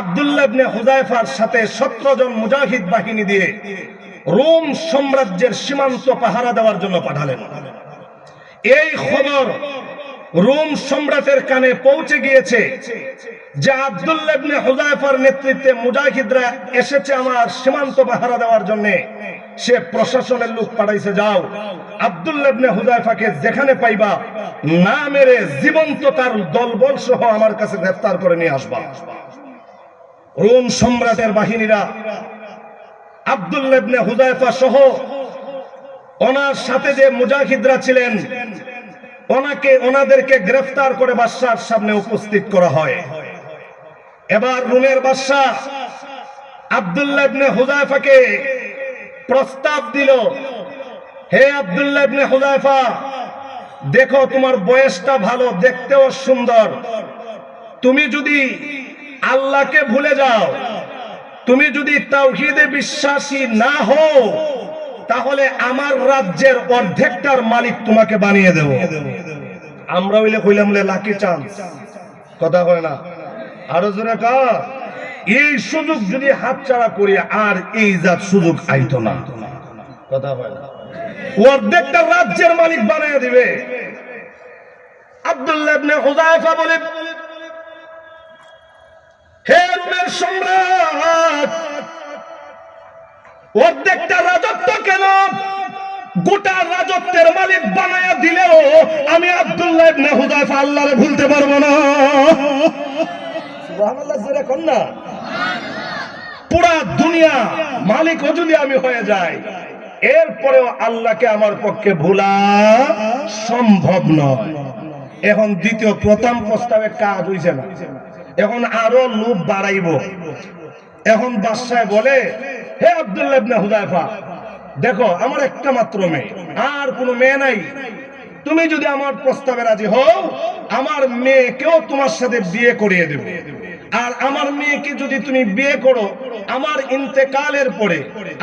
আব্দুল্লাহ ইবনে হুজাইফার সাথে সতেরো জন মুজাহিদ বাহিনী দিয়ে রোম সাম্রাজ্যের সীমান্ত পাহারা দেওয়ার জন্য পাঠালেন। এই খবর রোম সম্রাটের কানে পৌঁছে গিয়েছে যে আব্দুল্লাহ ইবনে হুজাইফার নেতৃত্বে মুজাহিদরা এসেছে আমার সীমান্ত পাহারা দেওয়ার জন্য। সে প্রশাসনের লোক পাঠাইছে, যাও, আব্দুল্লাহ ইবনে হুজাইফাকে যেখানে পাইবা, না মেরে জীবন্ত তার দলবল সহ আমার কাছে গ্রেফতার করে নিয়ে আসবা। রোম সম্রাটের বাহিনীরা আব্দুল্লাহ ইবনে হুজাইফা সহ ওনার সাথে যে মুজাহিদরা ছিলেন, ওনাকে ওনাদেরকে গ্রেফতার করে বাদশার সামনে উপস্থিত করা হয়। এবার রুমের বাদশাহ আব্দুল্লাহ ইবনে হুজাইফাকে প্রস্তাব দিল, হে আব্দুল্লাহ ইবনে হুজাইফা দেখো তোমার বয়সটা ভালো, দেখতেও সুন্দর। তুমি যদি আল্লাহকে ভুলে যাও। তুমি যদি তাওহীদে বিশ্বাসী না হও, তাহলে আমার রাজ্যের অর্ধেকটার মালিক তোমাকে বানিয়ে দেব। আমরা হইলে কইলাম লাকি চান্স কথা কয় না? আরও জোরে কা এই সুযোগ যদি হাতছাড়া করি, আর এই জাত সুযোগ আইতো না। কথা কয় না? অর্ধেকটা রাজ্যের মালিক বানিয়ে দিবে। আব্দুল্লাহ ইবনে হুযায়ফা বলে হে রোমের সম্রাট, অর্ধেকটা রাজত্ব কেন? গোটা রাজত্বের মালিক বানায়া দিলেও আমি আব্দুল্লাহ ইবনে হুযায়ফা আল্লাহরে ভুলতে পারব না। সুবহানাল্লাহ না? পুরা দুনিয়া মালিকও যদি আমি হয়ে যাই। এরপরেও আল্লাহকে আমার পক্ষে ভোলা সম্ভব নয়। এখন দ্বিতীয়, প্রথম প্রস্তাবে কাজ হইছে না। এখন আরও লোভ বাড়াইব। এখন বাদশাহ বলে, হে আবদুল্লাহ হুযায়ফা দেখো, আমার একটা মাত্র মেয়ে, আর কোনো মেয়ে নাই। তুমি যদি আমার প্রস্তাবে রাজি হও, আমার মেয়েকেও তোমার সাথে বিয়ে করিয়ে দেব। আর আমার মেয়েকে যদি তুমি বিয়ে করো, আমার ইন্তেকালের পরে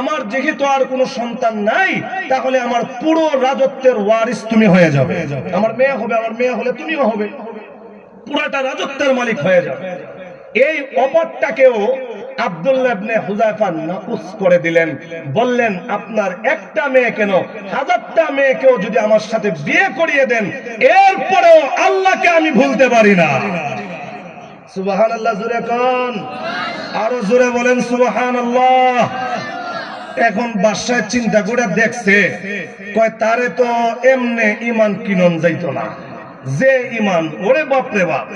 আমার যেহেতু আর কোনো সন্তান নাই, তাহলে আমার পুরো রাজত্বের ওয়ারিস তুমি হয়ে যাবে। আমার মেয়ে হবে, আমার মেয়ে হলে তুমিও হবে। পুরাটা রাজত্বের মালিক হয়ে যাবে। এই অপরটাকেও নাকুস করে দিলেন। বললেন, আপনার একটা মেয়ে কেন? হাজারটা মেয়েকেও যদি আমার সাথে বিয়ে করিয়ে দেন, এরপরেও আল্লাহকে আমি ভুলতে পারি না। সুবহানাল্লাহ, জোরে কোন। আরও বলেন, সুবহানাল্লাহ। এখন বাদশাহ চিন্তা করে দেখছে, কয়, তারে তো এমনে ইমান কিনন যাইতো না। যে ইমান ওরে বাপ রে বাপ।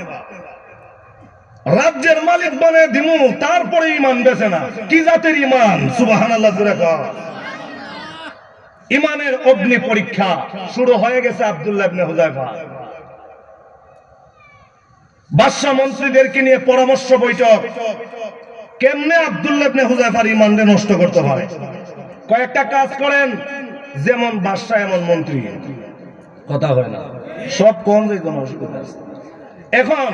রাজ্যের মালিক বনে দিমু, তারপরে ইমান বেছে না। কি জাতের ইমান সুবাহান আল্লাহ ইমানের অগ্নি পরীক্ষা শুরু হয়ে গেছে আব্দুল্লাহ হুযায়ফা। বাদশাহ মন্ত্রীদেরকে নিয়ে পরামর্শ বৈঠক। কেমনে আব্দুল্লাহ ইবনে হুযায়ফার ইমানকে নষ্ট করতে পারে কয়েকটা কাজ করেন যেমন বাদশাহ এমন মন্ত্রী। কথা হয় না। সব কম যাইতো না অসুবিধা আছে। এখন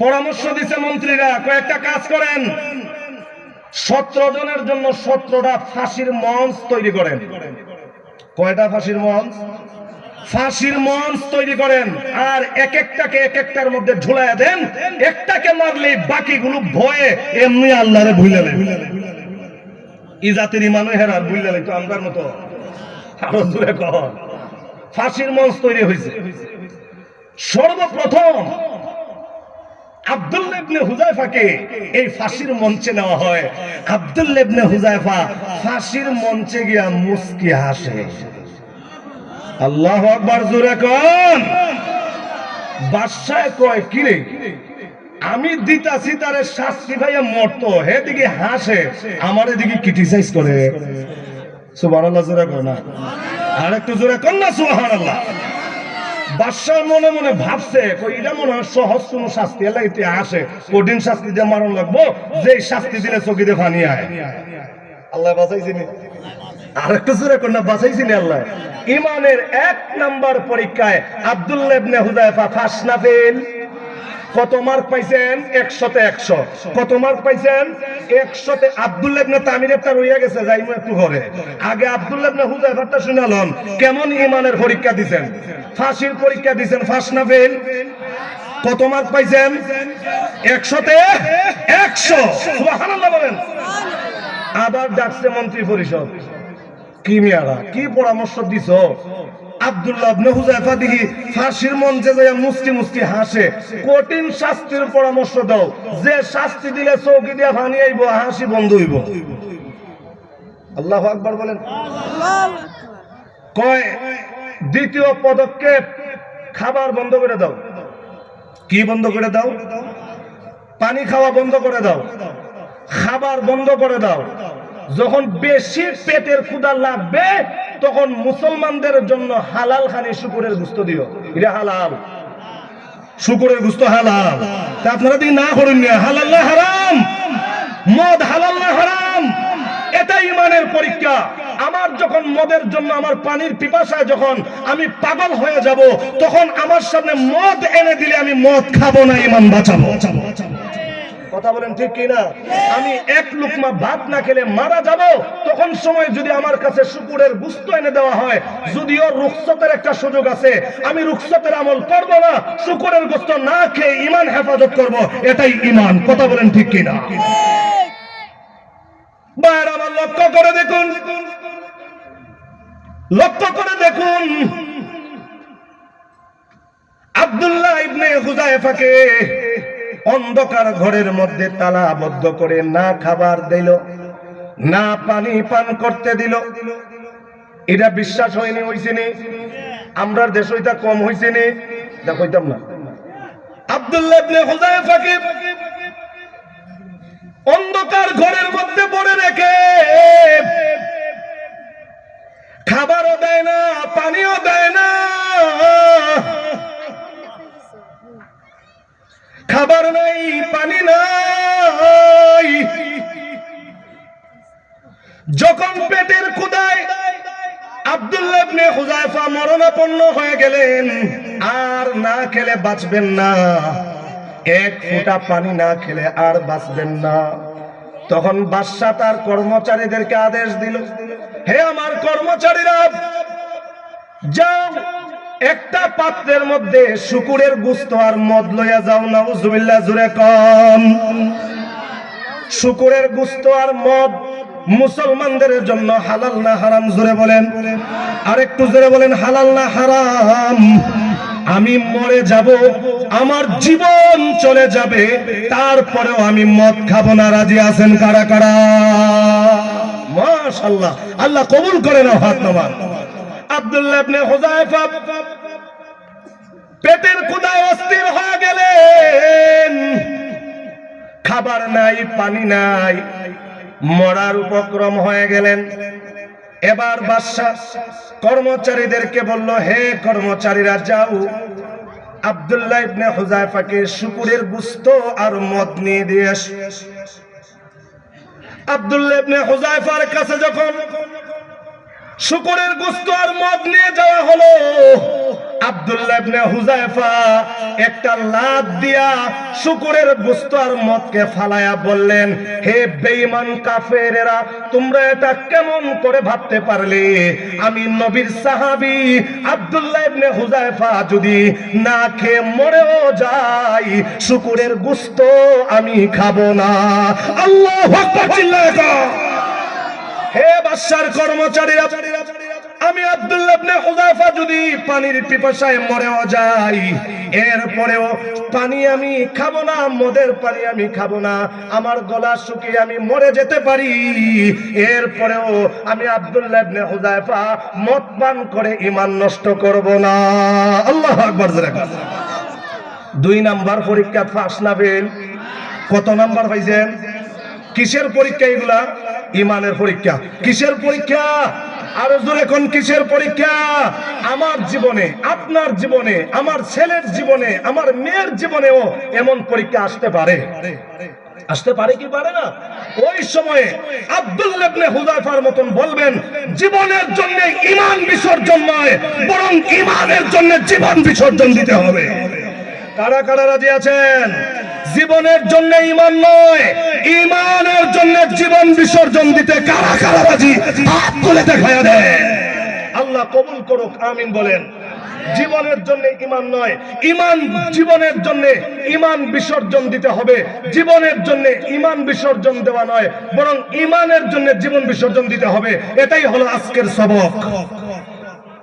পরামর্শ দিছে মন্ত্রীরা কয়েকটা কাজ করেন। সতেরো জনের জন্য সতেরোটা ফাঁসির মঞ্চ তৈরি করেন। কয়টা ফাঁসির মঞ্চ? ফাঁসির মঞ্চ তৈরি করেন আর এক একটাকে এক একটার মধ্যে ঝুলাইয়া দেন। একটাকে মারলে বাকিগুলো ভয়ে এমনি আল্লাহরে ভুলে ই জাতির ইমানও হেরার ভুলে তো আমরার মতো। আরও জোরে কর। ফাঁসির মঞ্চ তৈরি হয়েছে। সর্বপ্রথম আব্দুল্লাহ ইবনে হুজাইফাকে এই ফাঁসির মঞ্চে নেওয়া হয়। আব্দুল্লাহ ইবনে হুজাইফা ফাঁসির মঞ্চে গিয়া মুস্কি হাসে। আল্লাহু আকবার, জোরে কোন। বাদশাহ কয়, কিরে, আমি দিতাছি তারে শাস্তি ভাইয়া মরতো হে দিকে হাসে, আমার এদিকে ক্রিটিসাইজ করে। সুবহানাল্লাহ, জোরে কয় না। আর একটু জোরে কর না, সুবহানাল্লাহ। বাদশাহ মনে মনে ভাবছে এটা মনে হয় সহজ কোনো শাস্তি এলাই তুই আসে, কঠিন শাস্তি দিয়ে মারণ লাগবো যে শাস্তি দিলে চকিতে ফানি আয়। আল্লাহ বাঁচাইছিনি আর একটু জোরে কর না আল্লাহ। ইমানের এক নাম্বার পরীক্ষায় আব্দুল্লাহ ইবনে হুযায়ফা ফাঁস না ফেল। কত মার্ক পাইছেন? একশোতে একশো। কত মার্ক পাইছেন? একশোতে আব্দুল্লাহ ইবনে তামির একটা রইয়া গেছে, যাইমু একটু ঘরে আগে আব্দুল্লাহ ইবনে হুযায়ফাটা শুনালন কেমন ইমানের পরীক্ষা দিছেন? ফাঁসির পরীক্ষা দিছেন, ফাঁস না ফেল? কত মার্ক পাইছেন? একশোতে একশো। বলেন। আবার ডাকছে মন্ত্রী পরিষদ। কি মিয়ারা কি পরামর্শ দিছ? আব্দুল্লাহ ইবনে হুযায়ফা দিহি ফাঁসির মঞ্চে যায় মুস্তি মুস্তি হাসে। কঠিন শাস্তির পরামর্শ দাও। যে শাস্তি দিলে চৌকি দিয়া ভানি আইব, হাসি বন্ধ হইব। আল্লাহু আকবার বলেন। কয়, দ্বিতীয় পদক্ষেপ, খাবার বন্ধ করে দাও। কি বন্ধ করে দাও? পানি খাওয়া বন্ধ করে দাও। খাবার বন্ধ করে দাও। যখন বেশি পেটের ক্ষুধা লাগবে, তখন মুসলমানদের জন্য হালাল খানি শুকুরের গুস্ত দিও। এটা হালাল। শুকুরের গুস্ত হালাল। তা আপনারা দিন না করুন না, হালাল না হারাম? মদ হালাল না হারাম? এটা ইমানের পরীক্ষা। আমার যখন মদের জন্য, আমার পানির পিপাসায় যখন আমি পাগল হয়ে যাব, তখন আমার সামনে মদ এনে দিলে আমি মদ খাব না, ইমান বাঁচাবো। কথা বলেন ঠিক কিনা? আমি এক লুকমা ভাত না খেলে মারা যাব, তখন সময় যদি আমার কাছে শুকুরের গুস্ত এনে দেওয়া হয়, যদিও রুখসতের একটা সুযোগ আছে, আমি রুখসতের আমল করব না, শুকুরের গোস্ত না খেয়ে ইমান হেফাজত করব, এটাই ইমান কথা বলেন ঠিক কিনা? বাইরে আমার লক্ষ্য করে দেখুন। লক্ষ্য করে দেখুন। আব্দুল্লাহ ইবনে হুজাইফাকে অন্ধকার ঘরের মধ্যে তালাবদ্ধ করে না খাবার দিল, না পানি পান করতে দিল। এটা বিশ্বাস হয়নি, হইছে নি? আমরার দেশ হইতা কম হইছে নি? দেখ, হইতাম না। অন্ধকার ঘরের মধ্যে পড়ে রেখে। খাবারও দেয় না, পানিও দেয় খাবার নাই, পানি নাই। যখন পেটের ইবনে হুযায়ফা মরণাপন্ন হয়ে গেলেন, আর না খেলে বাঁচবেন না। এক ফোঁটা পানি না খেলে আর বাঁচবেন না। তখন বাদশাহ তার কর্মচারীদেরকে আদেশ দিল, হে আমার কর্মচারীরা, যাও একটা পাত্রের মধ্যে শুকুরের গুস্ত আর মদ লইয়া যাও, নাউজুবিল্লাহ, জুরে কম। শুকুরের গুস্ত আর মদ মুসলমানদের জন্য হালাল না হারাম, জোরে বলেন। আর একটু জোরে বলেন, হালাল না হারাম? আমি মরে যাব, আমার জীবন চলে যাবে, তারপরেও আমি মদ খাব না, রাজি আছেন কারা কারা? মাশাআল্লাহ, আল্লাহ কবুল করে নাও, হাত নামা আব্দুল্লাহ ইবনে হুযায়ফা পেটের ক্ষুধায় অস্থির হয়ে গেলেন। খাবার নাই, পানি নাই, মরার উপক্রম হয়ে গেলেন। এবার বাদশাহ কর্মচারীদেরকে বলল, হে কর্মচারীরা, যাও। আব্দুল্লাহ ইবনে হুজাইফাকে শুকুরের গুস্ত আর মদ নিয়ে দিয়ে। আব্দুল্লাহ ইবনে হুজাইফার কাছে যখন শুকুরের গুস্ত আর মদ নিয়ে যাওয়া হলো আব্দুল্লাহ যদি না খেয়ে মরেও যাই, শুকুরের গুস্ত আমি খাব না। আল্লাহু হে বাদশার কর্মচারীরা আমি আব্দুল্লাহ ইবনে হুযায়ফা যদি পানির পিপাসায় মরেও যাই, এরপরেও পানি আমি খাব না, মদের পানি আমি খাব না, আমার গলা শুকিয়ে আমি মরে যেতে পারি, এরপরেও আমি আব্দুল্লাহ ইবনে মদ পান করে ইমান নষ্ট করব না। আল্লাহ আকবার। দুই নাম্বার পরীক্ষা ফার্স্ট না ফেল কত নাম্বার পাইছেন? কিসের পরীক্ষা এগুলা? ইমানের পরীক্ষা। কিসের পরীক্ষা? আরও জোরে কিসের পরীক্ষা? আমার জীবনে, আপনার জীবনে, আমার ছেলের জীবনে, আমার মেয়ের জীবনেও এমন পরীক্ষা আসতে পারে। আসতে পারে কি পারে না? ওই সময়ে আব্দুল্লাহ ইবনে মতন বলবেন, জীবনের জন্য ঈমান বিসর্জন নয়, বরং ঈমানের জন্য জীবন বিসর্জন দিতে হবে। কারা কারা রাজি আছেন? জীবনের জন্য ইমান নয়। ইমানের জন্য জীবন বিসর্জন দিতে কারা কারা রাজি? হাত তুলে দেখায়া দেন আল্লাহ কবুল করুক, আমিন বলেন। জীবনের জন্য ইমান নয় ইমান জীবনের জন্য ইমান বিসর্জন দিতে হবে। জীবনের জন্য ইমান বিসর্জন দেওয়া নয়, বরং ইমানের জন্য জীবন বিসর্জন দিতে হবে। এটাই হলো আজকের সবক।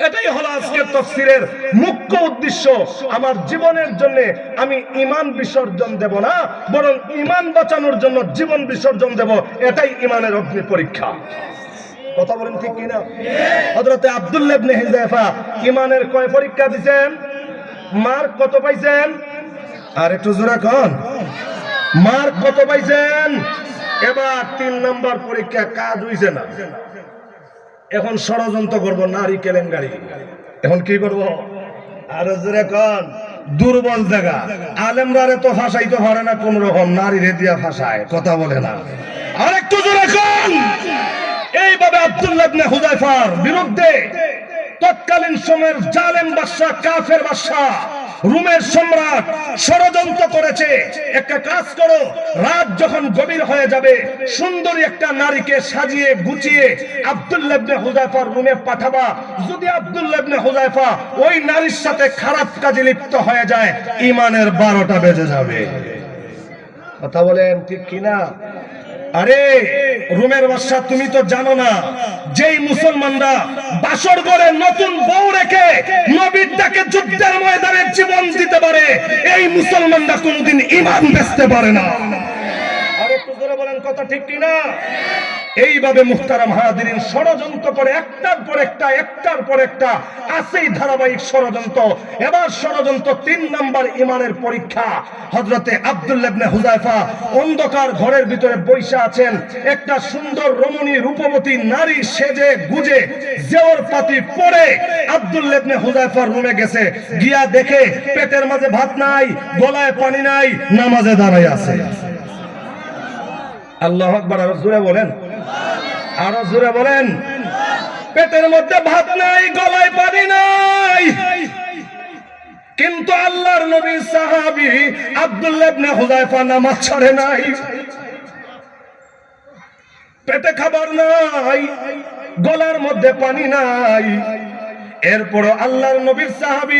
এটাই হলো আজকের তফসিরের মুখ্য উদ্দেশ্য। আমার জীবনের জন্য আমি ইমান বিসর্জন দেব না, বরং ইমান বাঁচানোর জন্য জীবন বিসর্জন দেব। এটাই ইমানের অগ্নি পরীক্ষা। কথা বলেন ঠিক কিনা? হযরতে আব্দুল্লাহ ইবনে হিযাফা ইমানের কয় পরীক্ষা দিবেন মার্ক কত পাইছেন? আর একটু জোরে কোন। মার্ক কত পাইছেন? এবার তিন নম্বর পরীক্ষা কাজ হইছে না। এখন ষড়যন্ত্র করব, নারী কেলেঙ্কারি। এখন কি করব? আর কোন, দুর্বল জায়গা। আলেমরারে তো ফাঁসাইতে পারে না, কোন রকম। নারী দিয়া ফাঁসায়, কথা বলে না। আর একটু জোরে কোন, এইভাবে আব্দুল্লাহ ইবনে হুযায়ফার বিরুদ্ধে তৎকালীন সময়ের জালেম বাদশা কাফের বাদশা রুমের সম্রাট ষড়যন্ত্র করেছে। একটা কাজ করো, রাত যখন গভীর হয়ে যাবে, সুন্দরী একটা নারীকে সাজিয়ে, গুছিয়ে আব্দুল্লাহ ইবনে হুযায়ফার রুমে পাঠাবা। যদি আব্দুল্লাহ ইবনে হুযায়ফা ওই নারীর সাথে খারাপ কাজে লিপ্ত হয়ে যায় ইমানের বারোটা বেজে যাবে। কথা বলেন ঠিক কিনা? আরে, রুমের বাসা তুমি তো জানো না। যেই মুসলমানরা বাসর করে নতুন বউ রেখে নবীর ডাকে যুদ্ধের ময়দানে জীবন দিতে পারে, এই মুসলমানরা কোনোদিন ইমান বেচতে পারে না। আরে একটু বলেন, কথা ঠিক কিনা? এইভাবে মুখতারাম হাদিরিন ষড়যন্ত্র করে একটার পর একটা, একটার পর একটা, আছেই ধারাবাহিক ষড়যন্ত্র। এবার ষড়যন্ত্র তিন নাম্বার ইমানের পরীক্ষা। হজরতে আব্দুল্লাহ ইবনে হুজাইফা অন্ধকার ঘরের ভিতরে বৈশা আছেন। একটা সুন্দর রমণী রূপবতী নারী সেজে গুজে জেওর পাতি পরে আব্দুল্লাহ ইবনে হুজাইফার রুমে গেছে। গিয়া দেখে পেটের মাঝে ভাত নাই, গলায় পানি নাই, নামাজে দাঁড়ায় আছে। আল্লাহ আকবার আরও জোরে বলেন। আরও জোরে বলেন। পেটের মধ্যে ভাত নাই, গলায় পানি নাই। কিন্তু আল্লাহর নবী সাহাবী আব্দুল্লাহ হুযায়ফা নামাজ ছাড়ে নাই। পেটে খাবার নাই, গলার মধ্যে পানি নাই। এরপর আল্লাহর নবীর সাহাবী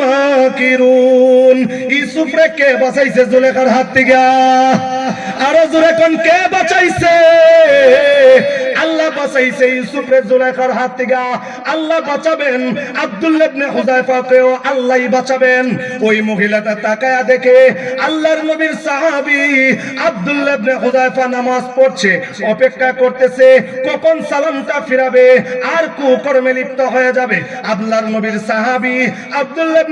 মাকিরুন। ইউসুফ রে কে বাঁচাইছে জুলেখার হাত থেকে? আরও জুরে কোন কে বাঁচাইছে? বাঁচাইছে হাত থেকে। আল্লাহ বাঁচাবেন, আব্দুল্লাহ বাঁচাবেন। ওই মহিলাটা তাকায়া দেখে আল্লাহর নবীর আব্দুল্লাহ নামাজ পড়ছে, অপেক্ষা করতেছে, কখন সালামটা ফিরাবে, আর কুকর্মে লিপ্ত হয়ে যাবে। আল্লাহর নবীর সাহাবী আব্দুল্লাহ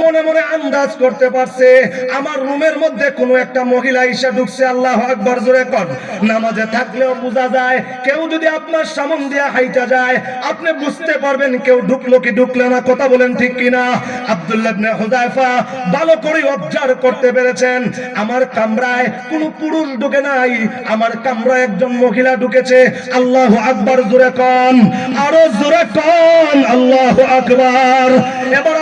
মনে মনে আন্দাজ করতে পারছে, আমার রুমের মধ্যে কোনো একটা মহিলা এসে ঢুকছে, আল্লাহ আকবার জোরে কর। নামাজে থাকলেও বোঝা যায় কেউ যদি আপনার সামন দিয়া হাইটা যায়, আপনি বুঝতে পারবেন কেউ ঢুকলো কি ঢুকলো না, কথা বলেন ঠিক কিনা? আব্দুল্লাহ ইবনে হুযায়ফা ভালো করে অবজার্ভ করতে পেরেছেন, আমার কামরায় কোনো পুরুষ ঢুকে নাই, আমার কামরায় একজন মহিলা ঢুকেছে, আল্লাহু আকবার, জোরে কন, আরও জোরে কন, আল্লাহু আকবার। এবার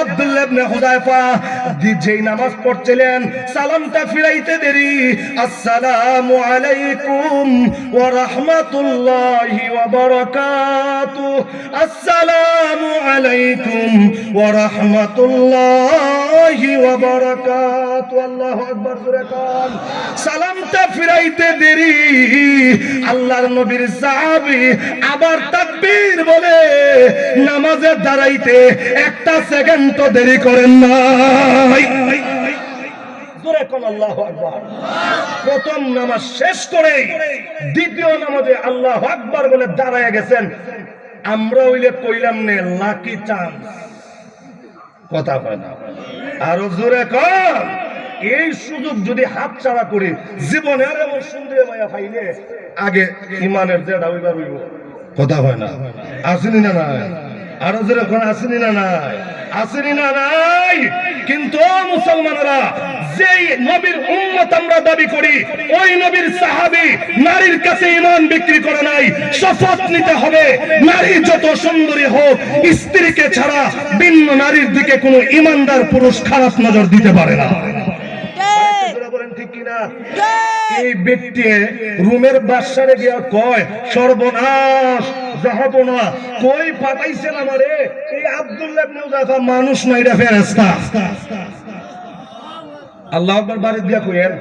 হুযায়ফা দি- যেই নামাজ পড়ছিলেন, সালামটা ফিরাইতে দেরি, আসসালামু আলাইকুম ওয়া রাহমাতুল্লাহি। রাহমাতুল্লাহি ওয়া বারাকাতু আল্লাহু আকবার জোরে কন সালামটা ফিরাইতে দেরি আল্লাহর নবীর সাহাবী আবার তাকবীর বলে নামাজে দাঁড়াইতে একটা সেকেন্ড তো দেরি করেন জোরে কোন প্রথম নামাজ শেষ করে দ্বিতীয় নামাজে আল্লাহ আকবার বলে দাঁড়ায় গেছেন। আমরা হইলে কইলাম নে লাকি চান্স কথা কয় না। আরও জোরে কর। এই সুযোগ যদি হাত ছাড়া করি, জীবনে আর এমন সুন্দর মায়া পাইলে আগে ইমানের জেডা হইবার হইব। কথা হয় না। আসেনি না নাই? আরও জোরে কোন আসেনি না নাই? আসেনি না নাই। কিন্তু মুসলমানেরা যেই নবীর উম্মত আমরা দাবি করি ওই নবীর সাহাবী নারীর কাছে ইমান বিক্রি করে নাই। শপথ নিতে হবে। নারী যত সুন্দরী হোক স্ত্রীকে ছাড়া ভিন্ন নারীর দিকে কোনো ইমানদার পুরুষ খারাপ নজর দিতে পারে না। ঠিক কিনা? এই ব্যক্তি রুমের বাসারে গিয়া কয়, সর্বনাশ যাহবনা কই পাঠাইছেন আমারে? এই আব্দুল্লাহ ইবনে উযাফা মানুষ না এটা ফেরেশতা। আল্লাহ আকবার বাড়ি দিয়া কইেন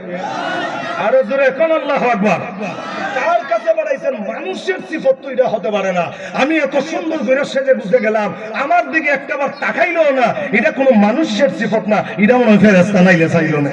আরও জোরে কোন আল্লাহ আকবার। কার কাছে বাড়াইছেন? মানুষের সিফত তো এটা হতে পারে না। আমি এত সুন্দর করে সেজে বুঝে গেলাম। আমার দিকে একটাবার তাকাইলো না, এটা কোনো মানুষের সিফত না। এটা মনে হয় ফেরেশতা নাইলে চাইলো না।